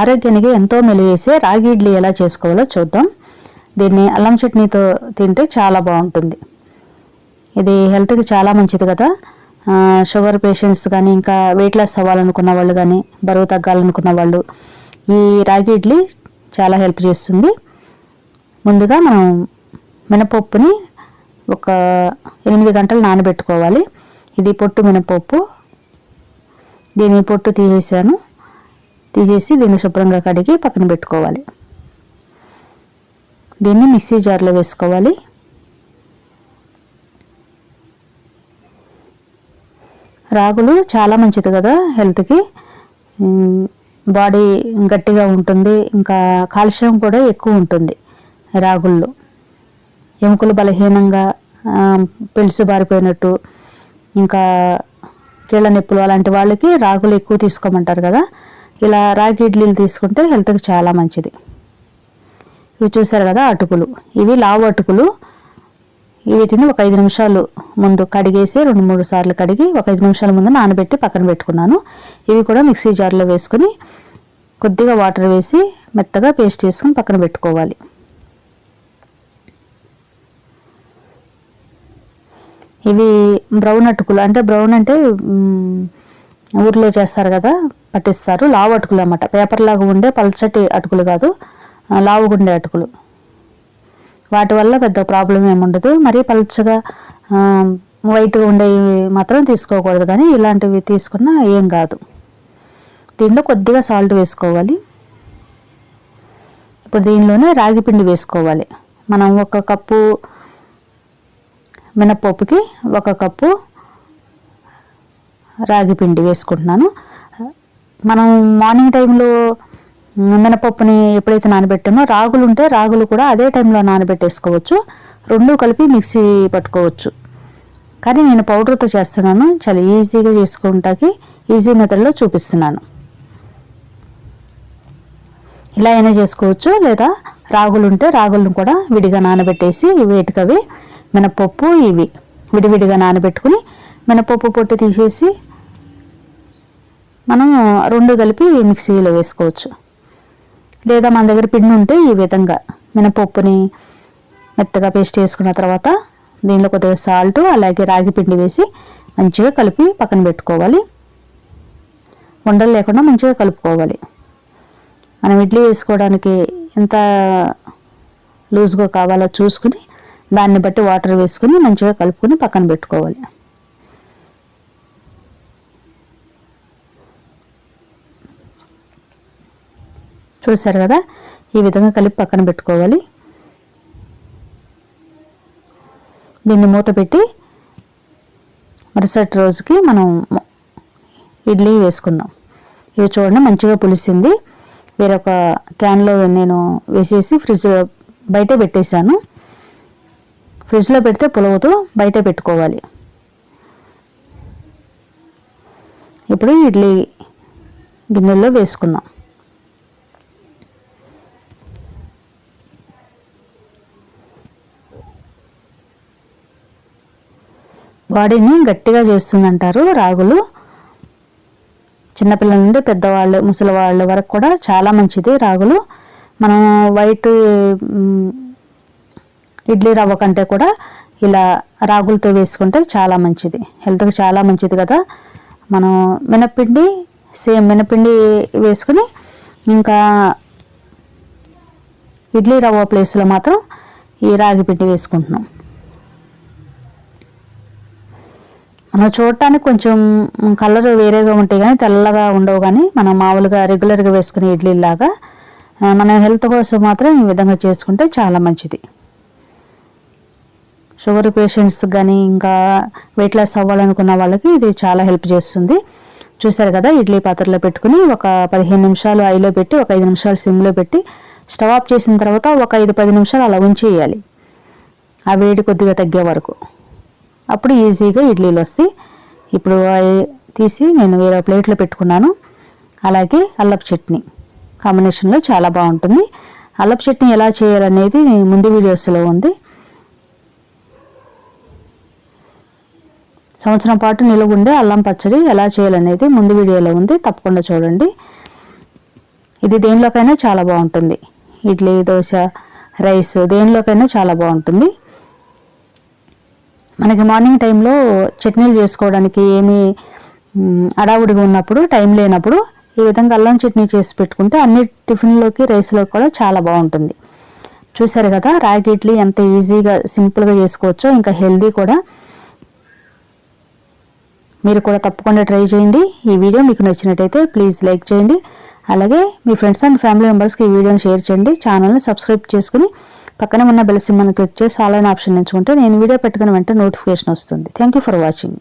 ఆరోగ్యానికి ఎంతో మెలివేసే రాగి ఇడ్లీ ఎలా చేసుకోవాలో చూద్దాం. దీన్ని అల్లం చట్నీతో తింటే చాలా బాగుంటుంది. ఇది హెల్త్కి చాలా మంచిది కదా. షుగర్ పేషెంట్స్ కానీ ఇంకా వెయిట్ లాస్ అవ్వాలనుకున్న వాళ్ళు కానీ బరువు తగ్గాలనుకున్న వాళ్ళు ఈ రాగి ఇడ్లీ చాలా హెల్ప్ చేస్తుంది. ముందుగా మనం మినపప్పుని ఒక ఎనిమిది గంటలు నానబెట్టుకోవాలి. ఇది పొట్టు మినపప్పు. దీని పొట్టు తీసేసాను. తీసేసి దీన్ని శుభ్రంగా కడిగి పక్కన పెట్టుకోవాలి. దీన్ని మిక్సీ జార్లో వేసుకోవాలి. రాగులు చాలా మంచిది కదా హెల్త్కి. బాడీ గట్టిగా ఉంటుంది ఇంకా కాల్షియం కూడా ఎక్కువ ఉంటుంది రాగుల్లో. ఎముకలు బలహీనంగా పిలుసు బారిపోయినట్టు ఇంకా కీళ్ళ నొప్పులు అలాంటి వాళ్ళకి రాగులు ఎక్కువ తీసుకోమంటారు కదా. ఇలా రాగి ఇడ్లీలు తీసుకుంటే హెల్త్కి చాలా మంచిది. ఇవి చూసారు కదా అటుకులు. ఇవి లావు అటుకులు. వీటిని ఒక ఐదు నిమిషాలు ముందు కడిగేసి రెండు మూడు సార్లు కడిగి ఒక ఐదు నిమిషాల ముందు నానబెట్టి పక్కన పెట్టుకున్నాను. ఇవి కూడా మిక్సీ జార్లో వేసుకుని కొద్దిగా వాటర్ వేసి మెత్తగా పేస్ట్ చేసుకుని పక్కన పెట్టుకోవాలి. ఇవి బ్రౌన్ అటుకులు. అంటే బ్రౌన్ అంటే ఊర్లో చేస్తారు కదా పట్టిస్తారు లావు అటుకులు అన్నమాట. పేపర్లాగా ఉండే పల్చటి అటుకులు కాదు లావుగుండే లావుగా ఉండే అటుకులు. వాటి వల్ల పెద్ద ప్రాబ్లం ఏముండదు మరీ పల్చగా వైట్గా ఉండేవి మాత్రం తీసుకోకూడదు కానీ ఇలాంటివి తీసుకున్నా ఏం కాదు. దీనిలో కొద్దిగా సాల్ట్ వేసుకోవాలి. ఇప్పుడు దీనిలోనే రాగి పిండి వేసుకోవాలి. మనం ఒక కప్పు మినప్పప్పుకి ఒక కప్పు రాగి పిండి వేసుకుంటున్నాను. మనం మార్నింగ్ టైంలో మినపప్పుని ఎప్పుడైతే నానబెట్టామో రాగులు ఉంటే రాగులు కూడా అదే టైంలో నానబెట్టేసుకోవచ్చు. రెండు కలిపి మిక్సీ పట్టుకోవచ్చు. కానీ నేను పౌడర్తో చేస్తున్నాను. చాలా ఈజీగా చేసుకుంటాకి ఈజీ మెథడ్లో చూపిస్తున్నాను. ఇలా అయినా చేసుకోవచ్చు. లేదా రాగులు ఉంటే రాగులను కూడా విడిగా నానబెట్టేసి వేటికవి మినపప్పు ఇవి. విడివిడిగా నానబెట్టుకుని మినపప్పు పొట్టు తీసేసి మనం రెండు కలిపి మిక్సీలో వేసుకోవచ్చు. లేదా మన దగ్గర పిండి ఉంటే ఈ విధంగా మినపప్పుని మెత్తగా పేస్ట్ చేసుకున్న తర్వాత దీనిలో కొద్దిగా సాల్ట్ అలాగే రాగి పిండి వేసి మంచిగా కలిపి పక్కన పెట్టుకోవాలి. ఉండలు లేకుండా మంచిగా కలుపుకోవాలి. మనం ఇడ్లీ వేసుకోవడానికి ఎంత లూజ్గా కావాలో చూసుకుని దాన్ని బట్టి వాటర్ వేసుకుని మంచిగా కలుపుకొని పక్కన పెట్టుకోవాలి. చూసారు కదా? ఈ విధంగా కలిపి పక్కన పెట్టుకోవాలి. దీన్ని మూత పెట్టి మరుసటి రోజుకి మనం ఇడ్లీ వేసుకుందాం. ఇవి చూడండి మంచిగా పులిసింది. వేరొక క్యాన్లో నేను వేసేసి ఫ్రిడ్జ్ బయట పెట్టేశాను. ఫ్రిడ్జ్లో పెడితే పులవతో బయట పెట్టుకోవాలి. ఇప్పుడు ఇడ్లీ గిన్నెల్లో వేసుకుందాం. బాడీని గట్టిగా చేస్తుందంటారు రాగులు. చిన్నపిల్లల నుండి పెద్దవాళ్ళు ముసలి వాళ్ళ వరకు కూడా చాలా మంచిది రాగులు. మనం వైట్ ఇడ్లీ రవ్వ కంటే కూడా ఇలా రాగులతో వేసుకుంటే చాలా మంచిది. హెల్త్కి చాలా మంచిది కదా. మనం మినపిండి సేమ్ మినపిండి వేసుకుని ఇంకా ఇడ్లీ రవ్వ ప్లేస్లో మాత్రం ఈ రాగి పిండి వేసుకుంటున్నాం. అలా చూడటానికి కొంచెం కలర్ వేరేగా ఉంటాయి కానీ తెల్లగా ఉండవు కానీ మనం మామూలుగా రెగ్యులర్గా వేసుకునే ఇడ్లీ లాగా మన హెల్త్ కోసం మాత్రం ఈ విధంగా చేసుకుంటే చాలా మంచిది. షుగర్ పేషెంట్స్ కానీ ఇంకా వెయిట్ లాస్ అవ్వాలనుకున్న వాళ్ళకి ఇది చాలా హెల్ప్ చేస్తుంది. చూసారు కదా ఇడ్లీ పాత్రలో పెట్టుకుని ఒక పదిహేను నిమిషాలు ఐలో పెట్టి ఒక ఐదు నిమిషాలు సిమ్లో పెట్టి స్టవ్ ఆఫ్ చేసిన తర్వాత ఒక ఐదు పది నిమిషాలు అలా ఉంచేయాలి. ఆ వేడి కొద్దిగా తగ్గే వరకు. అప్పుడు ఈజీగా ఇడ్లీలు వస్తాయి. ఇప్పుడు తీసి నేను వేరే ప్లేట్లో పెట్టుకున్నాను. అలాగే అల్లపు చట్నీ. కాంబినేషన్లో చాలా బాగుంటుంది. అల్లపు చట్నీ ఎలా చేయాలనేది ముందు వీడియోస్లో ఉంది. సంవత్సరం పాటు నిలువ ఉండే అల్లం పచ్చడి ఎలా చేయాలనేది ముందు వీడియోలో ఉంది. తప్పకుండా చూడండి. ఇది దేనిలోకైనా చాలా బాగుంటుంది. ఇడ్లీ దోశ రైస్ దేనిలోకైనా చాలా బాగుంటుంది. మనకి మార్నింగ్ టైంలో చట్నీలు చేసుకోవడానికి ఏమి అడావుడిగా ఉన్నప్పుడు టైం లేనప్పుడు ఈ విధంగా అల్లం చట్నీ చేసి పెట్టుకుంటే అన్ని టిఫిన్లోకి రైస్లోకి కూడా చాలా బాగుంటుంది. చూసారు కదా రాగి ఇడ్లీ ఎంత ఈజీగా సింపుల్గా చేసుకోవచ్చో ఇంకా హెల్దీ కూడా. మీరు కూడా తప్పకుండా ట్రై చేయండి. ఈ వీడియో మీకు నచ్చినట్టయితే ప్లీజ్ లైక్ చేయండి. అలాగే మీ ఫ్రెండ్స్ అండ్ ఫ్యామిలీ మెంబర్స్కి ఈ వీడియోని షేర్ చేయండి. ఛానల్ని సబ్స్క్రైబ్ చేసుకుని పక్కన ఉన్న బెల్ సింబల్ని క్లిక్ చేసి ఆన్లైన్ ఆప్షన్ ఎంచుకుంటే నేను వీడియో పెట్టుకుని వెంటనే నోటిఫికేషన్ వస్తుంది. Thank you for watching